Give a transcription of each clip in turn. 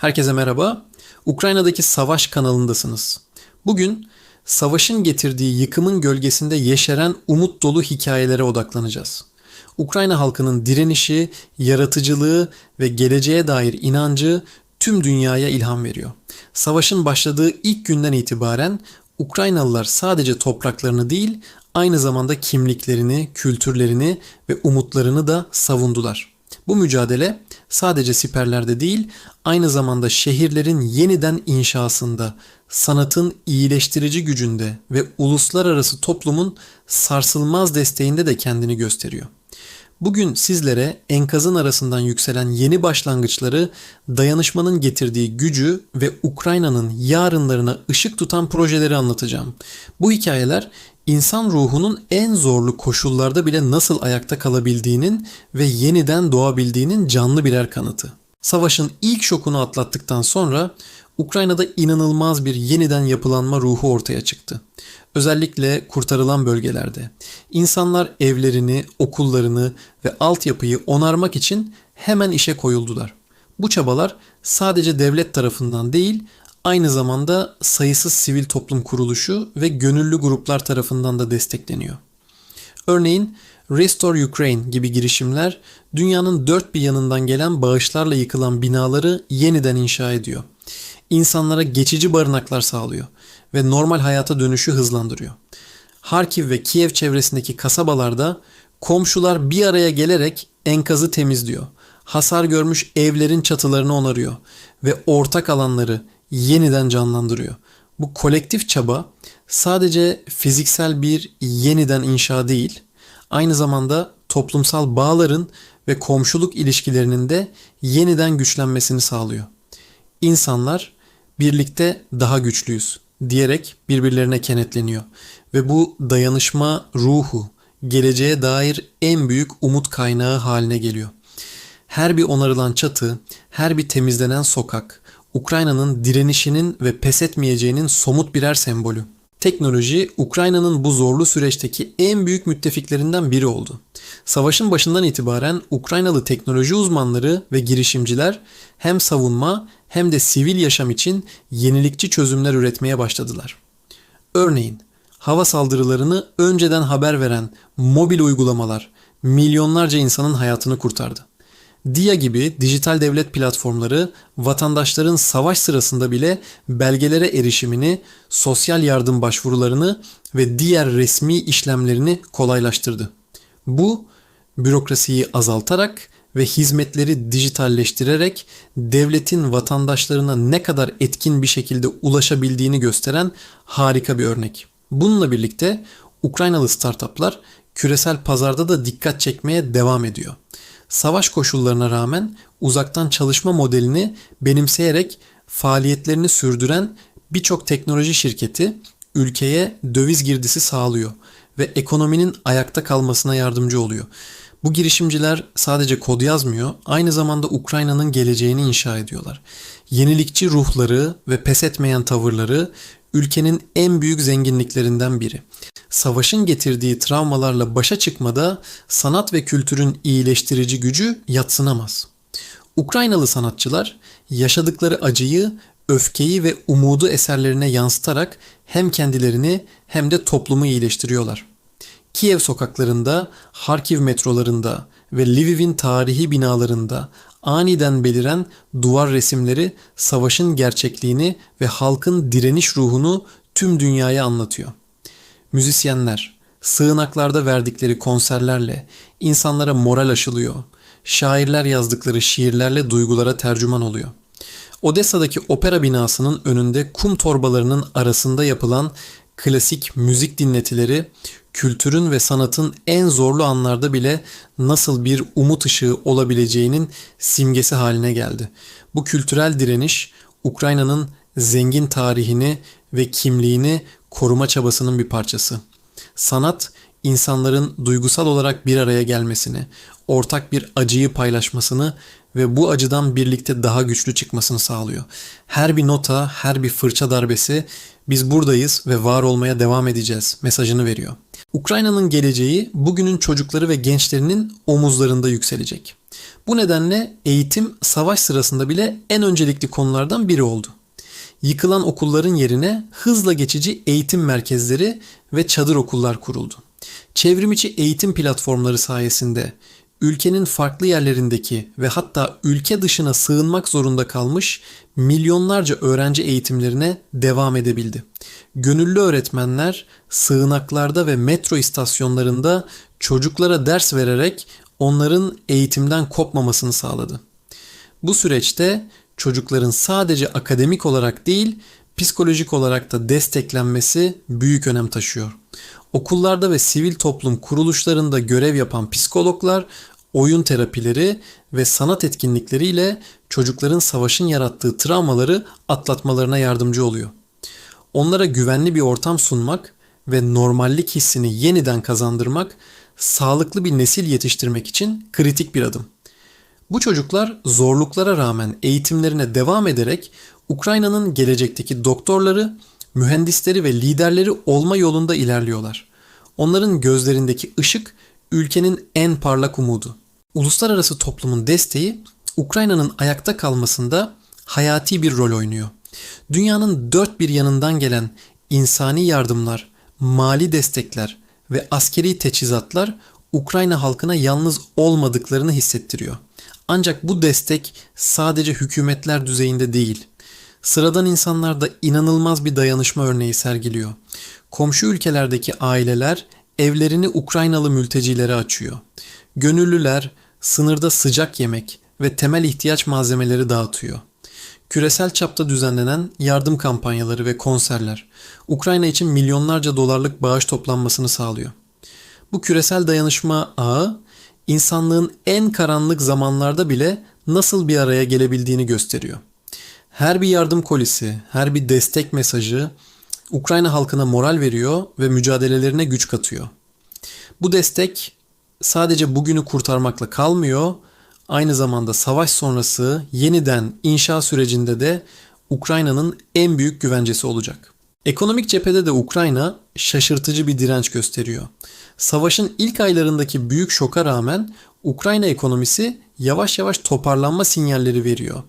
Herkese merhaba. Ukrayna'daki savaş kanalındasınız. Bugün savaşın getirdiği yıkımın gölgesinde yeşeren umut dolu hikayelere odaklanacağız. Ukrayna halkının direnişi, yaratıcılığı ve geleceğe dair inancı tüm dünyaya ilham veriyor. Savaşın başladığı ilk günden itibaren Ukraynalılar sadece topraklarını değil, aynı zamanda kimliklerini, kültürlerini ve umutlarını da savundular. Bu mücadele sadece siperlerde değil, aynı zamanda şehirlerin yeniden inşasında, sanatın iyileştirici gücünde ve uluslararası toplumun sarsılmaz desteğinde de kendini gösteriyor. Bugün sizlere enkazın arasından yükselen yeni başlangıçları, dayanışmanın getirdiği gücü ve Ukrayna'nın yarınlarına ışık tutan projeleri anlatacağım. Bu hikayeler insan ruhunun en zorlu koşullarda bile nasıl ayakta kalabildiğinin ve yeniden doğabildiğinin canlı birer kanıtı. Savaşın ilk şokunu atlattıktan sonra Ukrayna'da inanılmaz bir yeniden yapılanma ruhu ortaya çıktı. Özellikle kurtarılan bölgelerde. İnsanlar evlerini, okullarını ve altyapıyı onarmak için hemen işe koyuldular. Bu çabalar sadece devlet tarafından değil, aynı zamanda sayısız sivil toplum kuruluşu ve gönüllü gruplar tarafından da destekleniyor. Örneğin Restore Ukraine gibi girişimler dünyanın dört bir yanından gelen bağışlarla yıkılan binaları yeniden inşa ediyor. İnsanlara geçici barınaklar sağlıyor ve normal hayata dönüşü hızlandırıyor. Harkiv ve Kiev çevresindeki kasabalarda komşular bir araya gelerek enkazı temizliyor. Hasar görmüş evlerin çatılarını onarıyor ve ortak alanları yeniden canlandırıyor. Bu kolektif çaba sadece fiziksel bir yeniden inşa değil, aynı zamanda toplumsal bağların ve komşuluk ilişkilerinin de yeniden güçlenmesini sağlıyor. İnsanlar birlikte daha güçlüyüz diyerek birbirlerine kenetleniyor ve bu dayanışma ruhu geleceğe dair en büyük umut kaynağı haline geliyor. Her bir onarılan çatı, her bir temizlenen sokak, Ukrayna'nın direnişinin ve pes etmeyeceğinin somut birer sembolü. Teknoloji Ukrayna'nın bu zorlu süreçteki en büyük müttefiklerinden biri oldu. Savaşın başından itibaren Ukraynalı teknoloji uzmanları ve girişimciler hem savunma hem de sivil yaşam için yenilikçi çözümler üretmeye başladılar. Örneğin hava saldırılarını önceden haber veren mobil uygulamalar milyonlarca insanın hayatını kurtardı. DIA gibi dijital devlet platformları vatandaşların savaş sırasında bile belgelere erişimini, sosyal yardım başvurularını ve diğer resmi işlemlerini kolaylaştırdı. Bu bürokrasiyi azaltarak ve hizmetleri dijitalleştirerek devletin vatandaşlarına ne kadar etkin bir şekilde ulaşabildiğini gösteren harika bir örnek. Bununla birlikte Ukraynalı startuplar küresel pazarda da dikkat çekmeye devam ediyor savaş koşullarına rağmen uzaktan çalışma modelini benimseyerek faaliyetlerini sürdüren birçok teknoloji şirketi ülkeye döviz girdisi sağlıyor ve ekonominin ayakta kalmasına yardımcı oluyor. Bu girişimciler sadece kod yazmıyor, aynı zamanda Ukrayna'nın geleceğini inşa ediyorlar. Yenilikçi ruhları ve pes etmeyen tavırları ülkenin en büyük zenginliklerinden biri savaşın getirdiği travmalarla başa çıkmada sanat ve kültürün iyileştirici gücü yatsınamaz. Ukraynalı sanatçılar yaşadıkları acıyı, öfkeyi ve umudu eserlerine yansıtarak hem kendilerini hem de toplumu iyileştiriyorlar. Kiev sokaklarında, Harkiv metrolarında ve Lviv'in tarihi binalarında aniden beliren duvar resimleri savaşın gerçekliğini ve halkın direniş ruhunu tüm dünyaya anlatıyor. Müzisyenler sığınaklarda verdikleri konserlerle insanlara moral aşılıyor. Şairler yazdıkları şiirlerle duygulara tercüman oluyor. Odessa'daki opera binasının önünde kum torbalarının arasında yapılan klasik müzik dinletileri kültürün ve sanatın en zorlu anlarda bile nasıl bir umut ışığı olabileceğinin simgesi haline geldi. Bu kültürel direniş Ukrayna'nın zengin tarihini ve kimliğini koruma çabasının bir parçası. Sanat, insanların duygusal olarak bir araya gelmesini, ortak bir acıyı paylaşmasını ve bu acıdan birlikte daha güçlü çıkmasını sağlıyor. Her bir nota, her bir fırça darbesi biz buradayız ve var olmaya devam edeceğiz mesajını veriyor. Ukrayna'nın geleceği bugünün çocukları ve gençlerinin omuzlarında yükselecek. Bu nedenle eğitim savaş sırasında bile en öncelikli konulardan biri oldu. Yıkılan okulların yerine hızla geçici eğitim merkezleri ve çadır okullar kuruldu. Çevrimiçi eğitim platformları sayesinde ülkenin farklı yerlerindeki ve hatta ülke dışına sığınmak zorunda kalmış milyonlarca öğrenci eğitimlerine devam edebildi. Gönüllü öğretmenler sığınaklarda ve metro istasyonlarında çocuklara ders vererek onların eğitimden kopmamasını sağladı. Bu süreçte çocukların sadece akademik olarak değil, psikolojik olarak da desteklenmesi büyük önem taşıyor. Okullarda ve sivil toplum kuruluşlarında görev yapan psikologlar oyun terapileri ve sanat etkinlikleriyle çocukların savaşın yarattığı travmaları atlatmalarına yardımcı oluyor. Onlara güvenli bir ortam sunmak ve normallik hissini yeniden kazandırmak sağlıklı bir nesil yetiştirmek için kritik bir adım. Bu çocuklar zorluklara rağmen eğitimlerine devam ederek Ukrayna'nın gelecekteki doktorları, mühendisleri ve liderleri olma yolunda ilerliyorlar. Onların gözlerindeki ışık ülkenin en parlak umudu. Uluslararası toplumun desteği Ukrayna'nın ayakta kalmasında hayati bir rol oynuyor. Dünyanın dört bir yanından gelen insani yardımlar, mali destekler ve askeri teçhizatlar Ukrayna halkına yalnız olmadıklarını hissettiriyor. Ancak bu destek sadece hükümetler düzeyinde değil. Sıradan insanlar da inanılmaz bir dayanışma örneği sergiliyor. Komşu ülkelerdeki aileler evlerini Ukraynalı mültecilere açıyor. Gönüllüler sınırda sıcak yemek ve temel ihtiyaç malzemeleri dağıtıyor. Küresel çapta düzenlenen yardım kampanyaları ve konserler Ukrayna için milyonlarca dolarlık bağış toplanmasını sağlıyor. Bu küresel dayanışma ağı insanlığın en karanlık zamanlarda bile nasıl bir araya gelebildiğini gösteriyor. Her bir yardım kolisi, her bir destek mesajı Ukrayna halkına moral veriyor ve mücadelelerine güç katıyor. Bu destek sadece bugünü kurtarmakla kalmıyor, aynı zamanda savaş sonrası yeniden inşa sürecinde de Ukrayna'nın en büyük güvencesi olacak. Ekonomik cephede de Ukrayna şaşırtıcı bir direnç gösteriyor. Savaşın ilk aylarındaki büyük şoka rağmen Ukrayna ekonomisi yavaş yavaş toparlanma sinyalleri veriyor.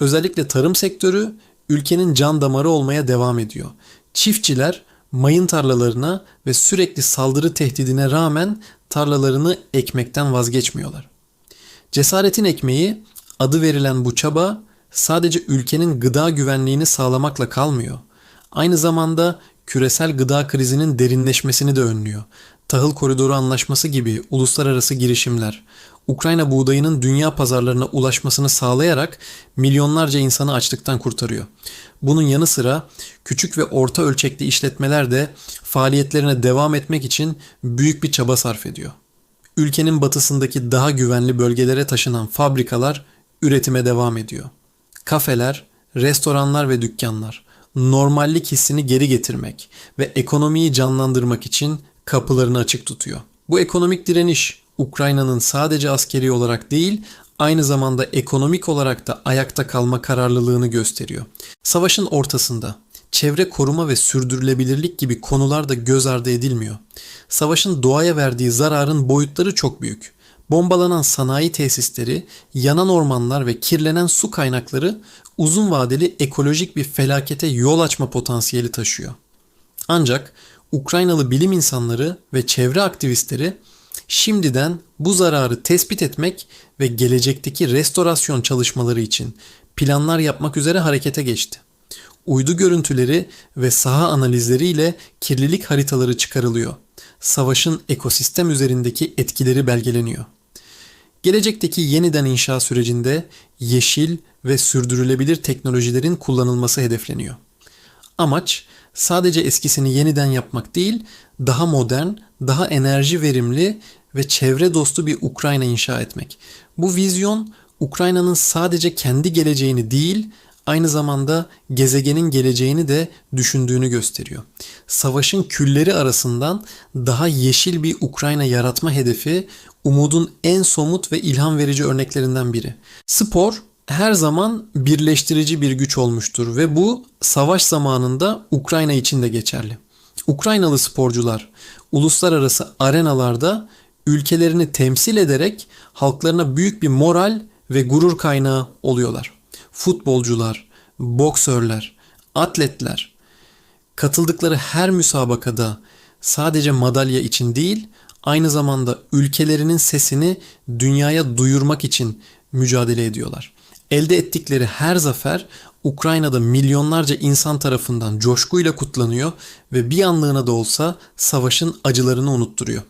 Özellikle tarım sektörü ülkenin can damarı olmaya devam ediyor. Çiftçiler mayın tarlalarına ve sürekli saldırı tehdidine rağmen tarlalarını ekmekten vazgeçmiyorlar. Cesaretin ekmeği adı verilen bu çaba sadece ülkenin gıda güvenliğini sağlamakla kalmıyor. Aynı zamanda küresel gıda krizinin derinleşmesini de önlüyor. Tahıl Koridoru Anlaşması gibi uluslararası girişimler, Ukrayna buğdayının dünya pazarlarına ulaşmasını sağlayarak milyonlarca insanı açlıktan kurtarıyor. Bunun yanı sıra küçük ve orta ölçekli işletmeler de faaliyetlerine devam etmek için büyük bir çaba sarf ediyor. Ülkenin batısındaki daha güvenli bölgelere taşınan fabrikalar üretime devam ediyor. Kafeler, restoranlar ve dükkanlar normallik hissini geri getirmek ve ekonomiyi canlandırmak için kapılarını açık tutuyor. Bu ekonomik direniş Ukrayna'nın sadece askeri olarak değil, aynı zamanda ekonomik olarak da ayakta kalma kararlılığını gösteriyor. Savaşın ortasında çevre koruma ve sürdürülebilirlik gibi konular da göz ardı edilmiyor. Savaşın doğaya verdiği zararın boyutları çok büyük. Bombalanan sanayi tesisleri, yanan ormanlar ve kirlenen su kaynakları uzun vadeli ekolojik bir felakete yol açma potansiyeli taşıyor. Ancak Ukraynalı bilim insanları ve çevre aktivistleri şimdiden bu zararı tespit etmek ve gelecekteki restorasyon çalışmaları için planlar yapmak üzere harekete geçti. Uydu görüntüleri ve saha analizleriyle kirlilik haritaları çıkarılıyor. Savaşın ekosistem üzerindeki etkileri belgeleniyor. Gelecekteki yeniden inşa sürecinde yeşil ve sürdürülebilir teknolojilerin kullanılması hedefleniyor. Amaç sadece eskisini yeniden yapmak değil, daha modern, daha enerji verimli ve çevre dostu bir Ukrayna inşa etmek. Bu vizyon Ukrayna'nın sadece kendi geleceğini değil, aynı zamanda gezegenin geleceğini de düşündüğünü gösteriyor. Savaşın külleri arasından daha yeşil bir Ukrayna yaratma hedefi umudun en somut ve ilham verici örneklerinden biri. Spor her zaman birleştirici bir güç olmuştur ve bu savaş zamanında Ukrayna için de geçerli. Ukraynalı sporcular uluslararası arenalarda ülkelerini temsil ederek halklarına büyük bir moral ve gurur kaynağı oluyorlar. Futbolcular, boksörler, atletler katıldıkları her müsabakada sadece madalya için değil, aynı zamanda ülkelerinin sesini dünyaya duyurmak için mücadele ediyorlar. Elde ettikleri her zafer Ukrayna'da milyonlarca insan tarafından coşkuyla kutlanıyor ve bir anlığına da olsa savaşın acılarını unutturuyor.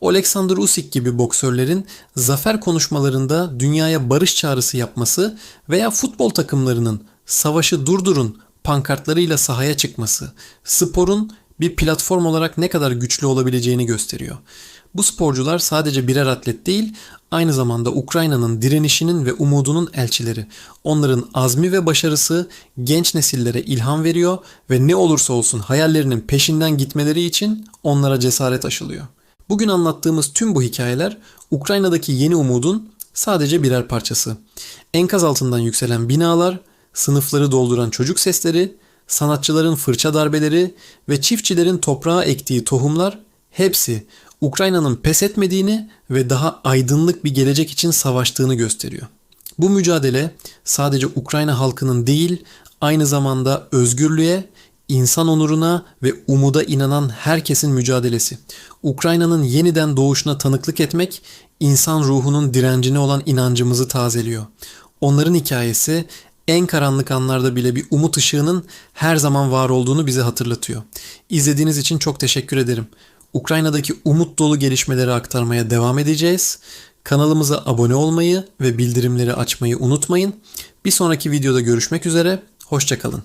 Oleksandr Usyk gibi boksörlerin zafer konuşmalarında dünyaya barış çağrısı yapması veya futbol takımlarının savaşı durdurun pankartlarıyla sahaya çıkması sporun bir platform olarak ne kadar güçlü olabileceğini gösteriyor. Bu sporcular sadece birer atlet değil, aynı zamanda Ukrayna'nın direnişinin ve umudunun elçileri. Onların azmi ve başarısı genç nesillere ilham veriyor ve ne olursa olsun hayallerinin peşinden gitmeleri için onlara cesaret aşılıyor. Bugün anlattığımız tüm bu hikayeler Ukrayna'daki yeni umudun sadece birer parçası. Enkaz altından yükselen binalar, sınıfları dolduran çocuk sesleri, sanatçıların fırça darbeleri ve çiftçilerin toprağa ektiği tohumlar hepsi Ukrayna'nın pes etmediğini ve daha aydınlık bir gelecek için savaştığını gösteriyor. Bu mücadele sadece Ukrayna halkının değil, aynı zamanda özgürlüğe, insan onuruna ve umuda inanan herkesin mücadelesi. Ukrayna'nın yeniden doğuşuna tanıklık etmek, insan ruhunun direncine olan inancımızı tazeliyor. Onların hikayesi en karanlık anlarda bile bir umut ışığının her zaman var olduğunu bize hatırlatıyor. İzlediğiniz için çok teşekkür ederim. Ukrayna'daki umut dolu gelişmeleri aktarmaya devam edeceğiz. Kanalımıza abone olmayı ve bildirimleri açmayı unutmayın. Bir sonraki videoda görüşmek üzere. Hoşçakalın.